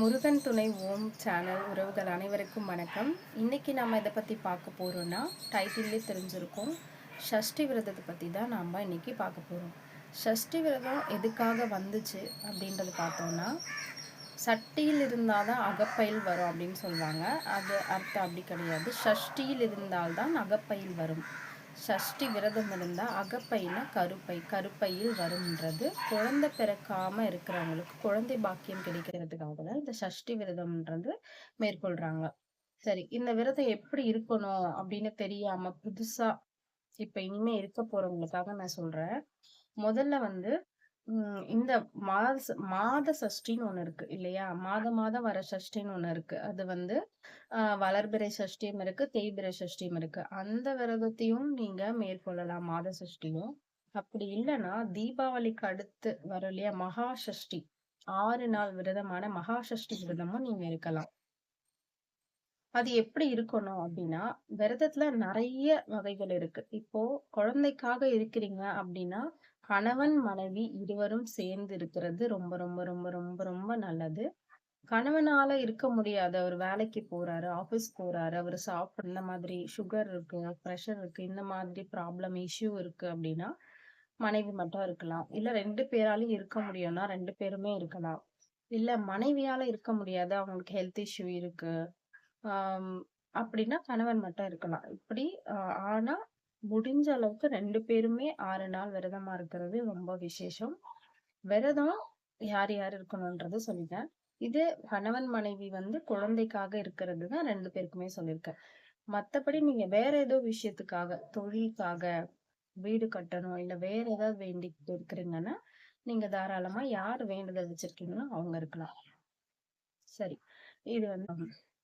முருகன் துணை ஓம் சேனல் உறவுகள் அனைவருக்கும் வணக்கம். இன்றைக்கி நம்ம இதை பற்றி பார்க்க போகிறோன்னா டைட்டில்லே தெரிஞ்சிருக்கோம். ஷஷ்டி விரதத்தை பற்றி தான் நாம் இன்னைக்கு பார்க்க போகிறோம் ஷஷ்டி விரதம் எதுக்காக வந்துச்சு அப்படின்றது பார்த்தோம்னா சட்டியில் இருந்தால் தான் அகப்பையில் வரும் அப்படின்னு சொல்லுவாங்க. அது அர்த்தம் அப்படி கிடையாது. ஷஷ்டியில் இருந்தால்தான் அகப்பையில் வரும். சஷ்டி விரதம் இருந்தால் அகப்பையில் கருப்பை கருப்பையில் வரும்ன்றது. குழந்தை பிறக்காமல் இருக்கிறவங்களுக்கு குழந்தை பாக்கியம் கிடைக்கிறதுக்காக தான் இந்த சஷ்டி விரதம்ன்றது மேற்கொள்றாங்க. சரி இந்த விரதம் எப்படி இருக்கணும் அப்படின்னு தெரியாம புதுசா இப்ப இனிமே இருக்க போறவங்களுக்காக நான் சொல்றேன். முதல்ல வந்து உம் இந்த மாத மாத சஷ்டின்னு ஒண்ணு இருக்கு இல்லையா? மாத மாதம் வர சஷ்டின்னு ஒண்ணு இருக்கு. அது வந்து ஆஹ் வளர்பிறை சஷ்டியும் இருக்கு தேய்பிறை சஷ்டியும் இருக்கு. அந்த விரதத்தையும் நீங்க மேற்கொள்ளலாம் மாத சஷ்டியும். அப்படி இல்லைன்னா தீபாவளிக்கு அடுத்து வரும் இல்லையா? மகா சஷ்டி. ஆறு நாள் விரதமான மகா சஷ்டி விரதமும் நீங்க இருக்கலாம். அது எப்படி இருக்கணும் அப்படின்னா விரதத்துல நிறைய வகைகள் இருக்கு. இப்போ குழந்தைக்காக இருக்கிறீங்க அப்படின்னா கணவன் மனைவி இருவரும் சேர்ந்து இருக்கிறது ரொம்ப ரொம்ப ரொம்ப ரொம்ப ரொம்ப நல்லது. கணவனால இருக்க முடியாது அவர் வேலைக்கு போறாரு ஆபீஸ் போறாரு அவர் சாப்பிட இந்த மாதிரி சுகர் இருக்கு ப்ரெஷர் இருக்கு இந்த மாதிரி ப்ராப்ளம் இஷ்யூ இருக்கு அப்படின்னா மனைவி மட்டும் இருக்கலாம். இல்ல ரெண்டு பேராலையும் இருக்க முடியும்னா ரெண்டு பேருமே இருக்கலாம். இல்ல மனைவியால இருக்க முடியாது அவங்களுக்கு ஹெல்த் இஷ்யூ இருக்கு. ஆஹ் அப்படின்னா கணவன் மட்டும் இருக்கலாம். இப்படி ஆனா முடிஞ்ச அளவுக்கு ரெண்டு பேருமே ஆறு நாள் விரதமா இருக்கிறது ரொம்ப விசேஷம். விரதம் யார் யார் இருக்கணும்ன்றது சொல்லிட்டேன். இது கணவன் மனைவி வந்து குழந்தைக்காக இருக்கிறது தான் ரெண்டு பேருக்குமே சொல்லியிருக்கேன். மத்தபடி நீங்க வேற ஏதோ விஷயத்துக்காக தொழிலுக்காக வீடு கட்டணும் இல்ல வேற ஏதாவது வேண்டிக்கிட்டு இருக்கிறீங்கன்னா நீங்க தாராளமா யார் வேண்டுதல் வச்சிருக்கீங்களோ அவங்க இருக்கலாம். சரி இது வந்து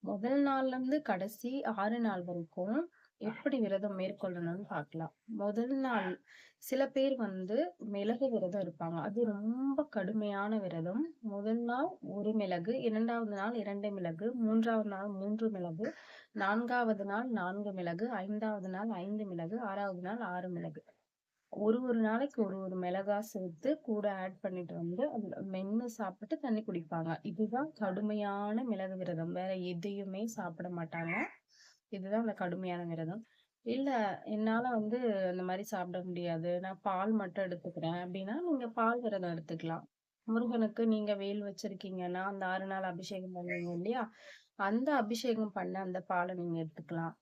முதல் நாள்ல இருந்து கடைசி ஆறு நாள் வரைக்கும் எப்படி விரதம் மேற்கொள்ளணும்னு பார்க்கலாம். முதல் நாள் சில பேர் வந்து மிளகு விரதம் இருப்பாங்க. அது ரொம்ப கடுமையான விரதம். முதல் நாள் ஒரு மிளகு இரண்டாவது நாள் இரண்டு மிளகு மூன்றாவது நாள் மூன்று மிளகு நான்காவது நாள் நான்கு மிளகு ஐந்தாவது நாள் ஐந்து மிளகு ஆறாவது நாள் ஆறு மிளகு. ஒரு ஒரு நாளைக்கு ஒரு ஒரு மிளகா சேர்த்து கூட ஆட் பண்ணிட்டு வந்து அதுல மென்னு சாப்பிட்டு தண்ணி குடிப்பாங்க. இதுதான் கடுமையான மிளகு விரதம். வேற எதையுமே சாப்பிட மாட்டாங்க. இதுதான் அந்த கடுமையான விரதம் இல்ல என்னால வந்து இந்த மாதிரி சாப்பிட முடியாது. நான் பால் மட்டும் எடுத்துக்கிறேன். அப்படின்னா நீங்க பால் விரதம் எடுத்துக்கலாம். முருகனுக்கு நீங்க வேல் வச்சிருக்கீங்கன்னா அந்த ஆறு நாள் அபிஷேகம் பண்ணுவீங்க இல்லையா? அந்த அபிஷேகம் பண்ண அந்த பாலை நீங்க எடுத்துக்கலாம்.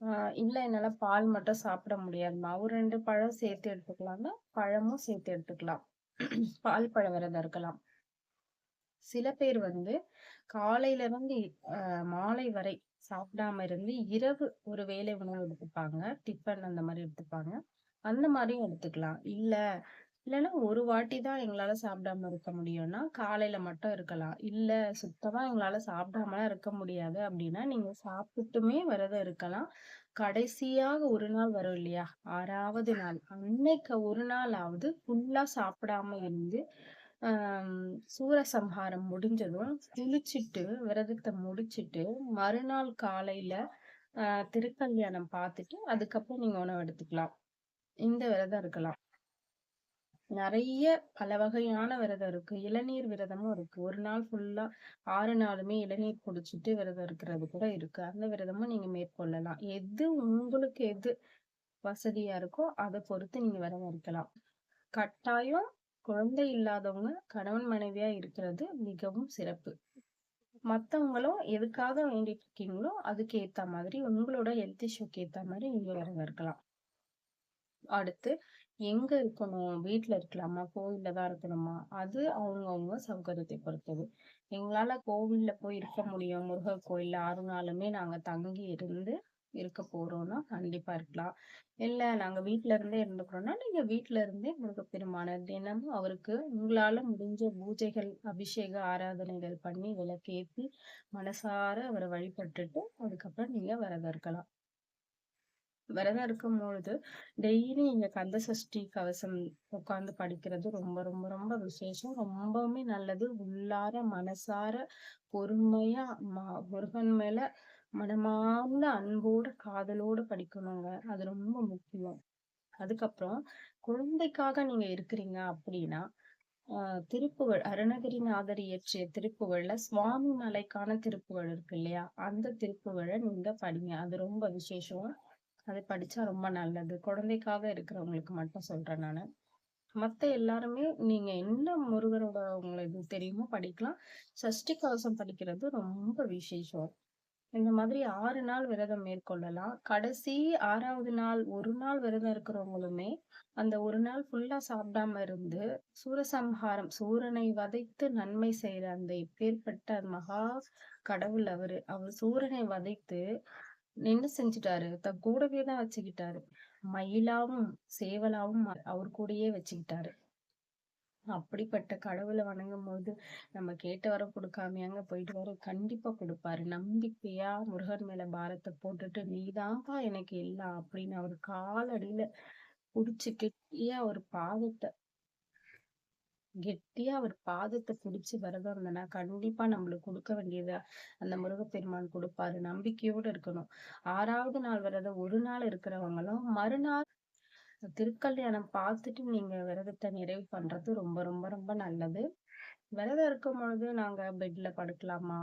ஆஹ் இல்ல என்னால பால் மட்டும் சாப்பிட முடியாதும்மா ஒரு ரெண்டு பழம் சேர்த்து எடுத்துக்கலாம்னா பழமும் சேர்த்து எடுத்துக்கலாம். பால் பழ விரதம் இருக்கலாம். சில பேர் வந்து காலையில இருந்து மாலை வரை சாப்பிடாம இருந்து இரவு ஒரு வேலை உணவு எடுத்துப்பாங்க. டிஃபன் அந்த மாதிரி எடுத்துப்பாங்க. அந்த மாதிரியும் எடுத்துக்கலாம். இல்ல இல்லைன்னா ஒரு வாட்டி தான் எங்களால சாப்பிடாம இருக்க முடியும்னா காலையில மட்டும் இருக்கலாம். இல்ல சுத்தமா எங்களால சாப்பிடாமலாம் இருக்க முடியாது அப்படின்னா நீங்க சாப்பிட்டுமே விரதம் இருக்கலாம். கடைசியாக ஒரு நாள் வரும் இல்லையா? ஆறாவது நாள். அன்னைக்கு ஒரு நாளாவது ஃபுல்லா சாப்பிடாம இருந்து சூரசம்ஹாரம் முடிஞ்சதும் குளிச்சுட்டு விரதத்தை முடிச்சிட்டு மறுநாள் காலையில ஆஹ் திருக்கல்யாணம் பார்த்துட்டு அதுக்கப்புறம் நீங்க உணவு எடுத்துக்கலாம். இந்த விரதம் இருக்கலாம். நிறைய பல வகையான விரதம் இருக்கு. இளநீர் விரதமும் இருக்கு. ஒரு நாள் ஃபுல்லா ஆறு நாளுமே இளநீர் குடிச்சிட்டு விரதம் இருக்கிறது கூட இருக்கு. அந்த விரதமும் நீங்க மேற்கொள்ளலாம். எது உங்களுக்கு எது வசதியா இருக்கோ அதை பொறுத்து நீங்க விரதம் இருக்கலாம். கட்டாயம் குழந்தை இல்லாதவங்க கணவன் மனைவியா இருக்கிறது மிகவும் சிறப்பு. மத்தவங்களும் எதுக்காக வேண்டிட்டு இருக்கீங்களோ அதுக்கு ஏத்த மாதிரி உங்களோட ஹெல்த் இஷ்யூக்கு ஏத்த மாதிரி நீங்க விரதம் இருக்கலாம். அடுத்து எங்க இருக்கணும்? வீட்டுல இருக்கலாமா? கோவில்ல தான் இருக்கணுமா? அது அவங்கவுங்க சௌகரியத்தை பொறுத்தது. எங்களால கோவில்ல போய் இருக்க முடியும். முருகர் கோயில்ல ஆறு நாளுமே நாங்க தங்கி இருந்து இருக்க போறோம்னா கண்டிப்பா இருக்கலாம். இல்ல நாங்க வீட்டுல இருந்தே இருந்துக்கிறோம்னா நீங்க வீட்டுல இருந்தே முருகப்பெருமான தினமும் அவருக்கு உங்களால முடிஞ்ச பூஜைகள் அபிஷேக ஆராதனைகள் பண்ணி விளக்கேற்றி மனசார அவரை வழிபட்டுட்டு அதுக்கப்புறம் நீங்க விரதம் இருக்கலாம். விரதம் இருக்கும் பொழுது டெய்லி இங்க கந்த சஷ்டி கவசம் உட்கார்ந்து படிக்கிறது ரொம்ப ரொம்ப ரொம்ப விசேஷம். ரொம்பவுமே நல்லது. உள்ளார மனசார பொறுமையா முருகன் மேல மனமார்ந்த அன்போட காதலோட படிக்கணுங்க. அது ரொம்ப முக்கியம். அதுக்கப்புறம் குழந்தைக்காக நீங்க இருக்கிறீங்க அப்படின்னா திருப்புகழ் அருணகிரிநாதர் இயற்றிய திருப்புகள்ல சுவாமி மலைக்கான திருப்புகழ் இருக்கு இல்லையா? அந்த திருப்புகழை நீங்க படிங்க. அது ரொம்ப விசேஷம். அது படிச்சா ரொம்ப நல்லது. குழந்தைக்காக இருக்கிறவங்களுக்கு மட்டும் சொல்றேன் நானு. மத்த எல்லாருமே நீங்க என்ன முருகரோட உங்களுக்கு தெரியுமோ படிக்கலாம். சஷ்டி கவசம் படிக்கிறது ரொம்ப விசேஷம். இந்த மாதிரி ஆறு நாள் விரதம் மேற்கொள்ளலாம். கடைசி ஆறாவது நாள் ஒரு நாள் விரதம் இருக்கிறவங்களுமே அந்த ஒரு நாள் ஃபுல்லா சாப்பிடாம இருந்து சூரசம்ஹாரம் சூரனை வதைத்து நன்மை செய்யற அந்த இப்பேற்பட்ட மகா கடவுள் அவரு. அவர் சூரனை வதைத்து நின்று செஞ்சுட்டாரு. தன் கூடவே தான் வச்சுக்கிட்டாரு. மயிலாவும் சேவலாவும் அவர் கூடயே வச்சுக்கிட்டாரு. அப்படிப்பட்ட கடவுளை வணங்கும் போது நம்ம கேட்டு வர கொடுக்காமையாங்க போயிட்டு வர கண்டிப்பா கொடுப்பாரு. நம்பிக்கையா முருகன் மேல பாரத்தை போட்டுட்டு நீதான்ப்பா எனக்கு எல்லாம் அப்படின்னு அவர் காலடியில புடிச்சு கெட்டியா ஒரு பாதத்தை கெட்டியா அவர் பாதத்தை புடிச்சு விரதம் இருந்தனா கண்டிப்பா நம்மளுக்கு கொடுக்க வேண்டியது அந்த முருகப்பெருமான் கொடுப்பாரு. நம்பிக்கையோட இருக்கணும். ஆறாவது நாள் விரதம் ஒரு நாள் இருக்கிறவங்களும் மறுநாள் திருக்கல்யாணம் பார்த்துட்டு நீங்க விரதத்தை நிறைவு பண்றது ரொம்ப ரொம்ப ரொம்ப நல்லது. விரதம் இருக்கும் பொழுது நாங்க பெட்ல படுக்கலாமா?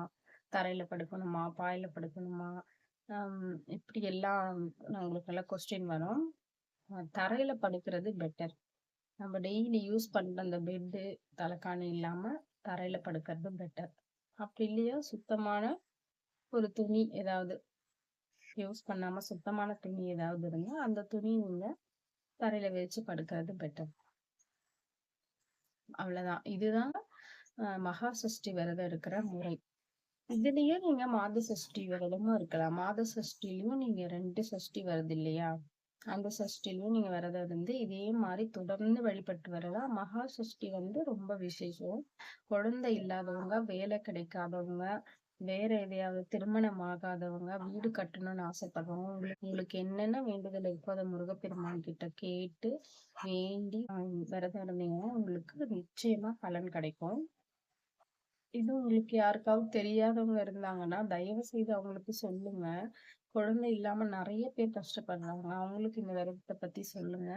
தரையில படுக்கணுமா? பாயில படுக்கணுமா? இப்படி எல்லாம் உங்களுக்கு எல்லாம் கொஸ்டின் வரும். தரையில படுக்கிறது பெட்டர் நம்ம டெய்லி யூஸ் பண்ற அந்த பெட்டு தலைக்காணி இல்லாம தரையில படுக்கிறது பெட்டர் அப்படி இல்லையா சுத்தமான ஒரு துணி ஏதாவது யூஸ் பண்ணாம சுத்தமான துணி ஏதாவது இருந்தால் அந்த துணி நீங்க தரையில வச்சு படுக்கிறது பெட்டர் அவ்வளவுதான். இதுதான் மகா சஷ்டி விரதம் இருக்கிற முறை. இதுலயே நீங்க மாத சஷ்டி விரதமும் இருக்கலாம். மாத சஷ்டிலையும் நீங்க ரெண்டு சஷ்டி வருது இல்லையா? அந்த சஷ்டிலையும் நீங்க விரதம் இருந்து இதே மாதிரி தொடர்ந்து வழிபட்டு வரலாம் மகா சஷ்டி வந்து ரொம்ப விசேஷம். குழந்தை இல்லாதவங்க வேலை கிடைக்காதவங்க வேற எதையாவது திருமணம் ஆகாதவங்க வீடு கட்டணும்னு ஆசைப்படுறவங்க உங்களுக்கு உங்களுக்கு என்னென்ன வேண்டுதல் இருக்கோ அதை முருகப்பெருமான் கிட்ட கேட்டு வேண்டி விரதம் இருந்தீங்கன்னா உங்களுக்கு நிச்சயமா பலன் கிடைக்கும். இது உங்களுக்கு யாருக்காவது தெரியாதவங்க இருந்தாங்கன்னா தயவு செய்து அவங்களுக்கு சொல்லுங்க. குழந்தை இல்லாம நிறைய பேர் கஷ்டப்படுறாங்க. அவங்களுக்கு இந்த விரதத்தை பத்தி சொல்லுங்க.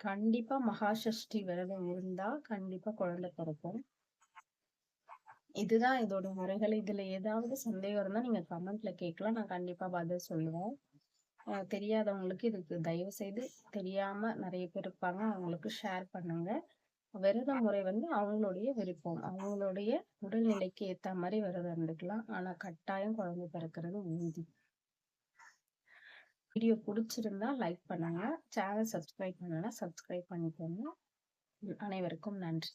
கண்டிப்பா மகாஷஷ்டி விரதம் இருந்தா கண்டிப்பா குழந்தை பிறக்கும். இதுதான் இதோட முறைகள். இதுல ஏதாவது சந்தேகம் இருந்தா நீங்க கமெண்ட்ல கேட்கலாம். நான் கண்டிப்பா பதில் சொல்லுவேன். தெரியாதவங்களுக்கு இதுக்கு தயவு செய்து தெரியாம நிறைய பேர் இருப்பாங்க. அவங்களுக்கு ஷேர் பண்ணுங்க. விரத முறை வந்து அவங்களுடைய விருப்பம். அவங்களுடைய உடல்நிலைக்கு ஏத்த மாதிரி விரதம் இருந்துக்கலாம். ஆனா கட்டாயம் குழந்தை பிறக்கிறது உறுதி. வீடியோ பிடிச்சிருந்தா லைக் பண்ணுங்க. சேனல் சப்ஸ்கிரைப் பண்ணலாம் சப்ஸ்கிரைப் பண்ணிக்கோங்க. அனைவருக்கும் நன்றி.